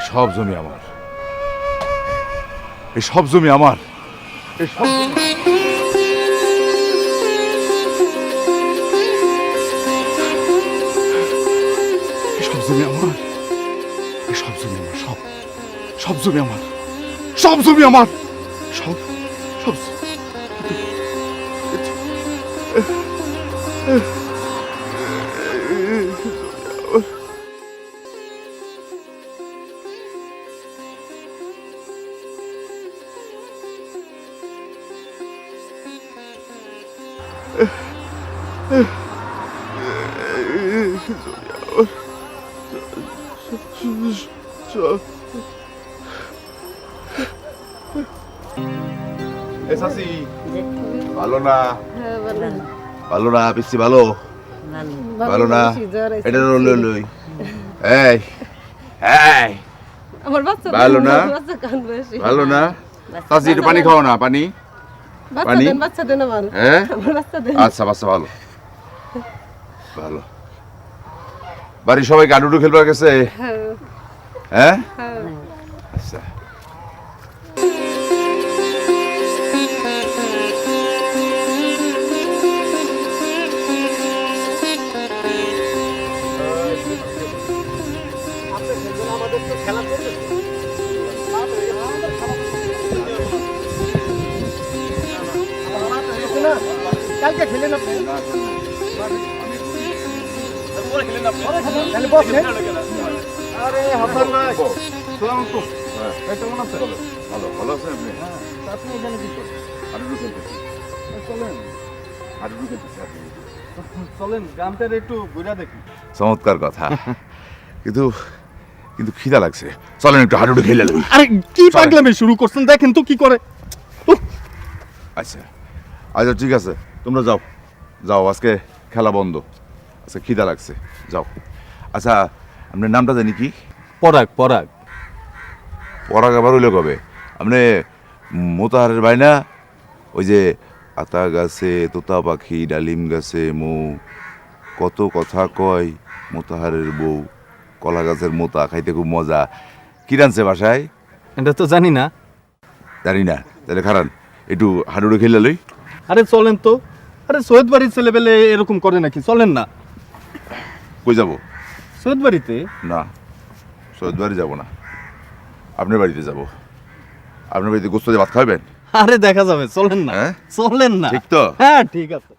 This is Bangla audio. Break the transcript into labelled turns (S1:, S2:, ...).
S1: সব জমি আমার। এই সব জমি আমার। সব জমি- আমার। সব জমি আমার। সব সব। জমি আমার। সব জমি আমার। সব সব এসাসি ভালো না? ভালো না। পিসি ভালো? ভালো না? এটা লই লই এই এই।
S2: আমার বাচ্চা
S1: ভালো না?
S2: বেশি।
S1: ভালো না? সাসি একটু পানি খাও না পানি? পানি? হ্যাঁ? আচ্ছা বাচ্চা ভালো। ভালো। বাড়ির সবাই গাডুডু খেলবার গেছে?
S2: হ্যাঁ।
S1: হ্যাঁ?
S2: হ্যাঁ।
S1: আচ্ছা।
S3: কালকে খেলেন আপনি বসেন আরে হাসান ভাই সালাম আলাইকুম এই কেমন আছেন?
S1: ভালো ভালো আছেন আপনি?
S3: আপনি এখানে কি করেন চলেন।
S1: হাডুডু খেলতেছি হাডুডু।
S3: চলেন গ্রামটার একটু ঘুরে দেখি।
S1: চমৎকার কথা। কিন্তু কিন্তু খিদা লাগছে। চলেন একটু হাডুডু খেলে
S3: আরে কি। পাগলামি শুরু করছেন? দেখেন তো কি করে।
S1: আচ্ছা। আচ্ছা ঠিক আছে। তোমরা যাও। যাও আজকে খেলা বন্ধ। আজকে খিদা লাগছে। যাও। আচ্ছা আপনার নামটা জানি কি?
S3: পরাগ পরাগ।
S1: পরাগ আবার হইলে কবে? আপনি মোতাহারের ভাই না ওই যে আতা গাছে তোতা পাখি ডালিম গাছে মৌ। কত কথা কয় মোতাহারের বউ। কলা গাছের মোতা খাইতে খুব মজা। কি রানছে বাসায়?
S3: এটা তো জানি না।
S1: জানি না। তাহলে খারান একটু হাডুডু খেলে লই।
S3: আরে চলেন তো। আরে সৈয়দ বাড়ির ছেলেবেলে এরকম করে নাকি? চলেন না।
S1: কই যাব?
S3: সৈয়দ বাড়িতে?
S1: না সৈয়দ বাড়ি যাব না। আপনার বাড়িতে যাব। আপনার বাড়িতে গোস্ত দিয়ে ভাত খাবেন
S3: আরে দেখা যাবে চলেন না।
S1: হ্যাঁ?
S3: চলেন না।
S1: ঠিক তো?
S3: হ্যাঁ ঠিক আছে।